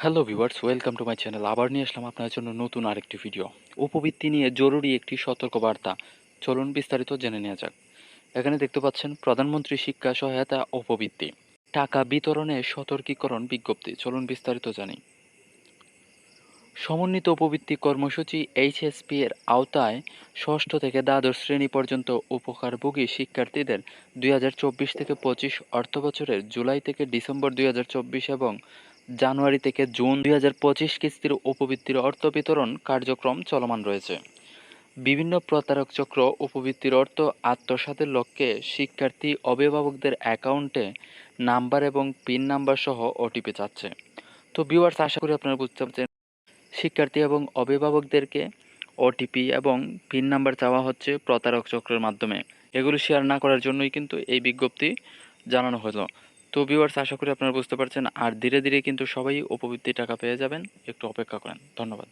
Hello viewers welcome to my channel আবার নিয়ে আসলাম আপনার জন্য নতুন আরেকটি ভিডিও উপবৃত্তি নিয়ে জরুরি একটি সতর্কবার্তা। চলুন বিস্তারিত জেনে নেওয়া যাক। এখানে দেখতে পাচ্ছেন, প্রধানমন্ত্রী শিক্ষা সহায়তা উপবৃত্তি। টাকা বিতরণে সতর্কীকরণ বিজ্ঞপ্তি। চলুন বিস্তারিত জানি। সমন্বিত উপবৃত্তি কর্মসূচি এইচএসপি এর আওতায় ষষ্ঠ থেকে দ্বাদশ শ্রেণি পর্যন্ত উপকারভোগী শিক্ষার্থীদের দুই হাজার চব্বিশ থেকে পঁচিশ অর্থবছরের জুলাই থেকে ডিসেম্বর দুই হাজার চব্বিশ এবং জানুয়ারি থেকে জুন দুই হাজার পঁচিশ কিস্তির উপবৃত্তির অর্থ বিতরণ কার্যক্রম চলমান রয়েছে। বিভিন্ন প্রতারক চক্র উপবৃত্তির অর্থ আত্মসাতের লক্ষ্যে শিক্ষার্থী, অভিভাবকদের অ্যাকাউন্টে নাম্বার এবং পিন নাম্বার সহ ওটিপি চাচ্ছে। তো ভিউয়ার্স, আশা করি আপনারা বুঝতে পারছেন। শিক্ষার্থী এবং অভিভাবকদেরকে ওটিপি এবং পিন নাম্বার চাওয়া হচ্ছে প্রতারক চক্রের মাধ্যমে। এগুলো শেয়ার না করার জন্যই কিন্তু এই বিজ্ঞপ্তি জানানো হলো। তো ভিউয়ার্স আশা করি আপনারা বুঝতে পারছেন। আর ধীরে ধীরে কিন্তু সবাই উপবৃত্তি টাকা পেয়ে যাবেন। একটু অপেক্ষা করেন। ধন্যবাদ।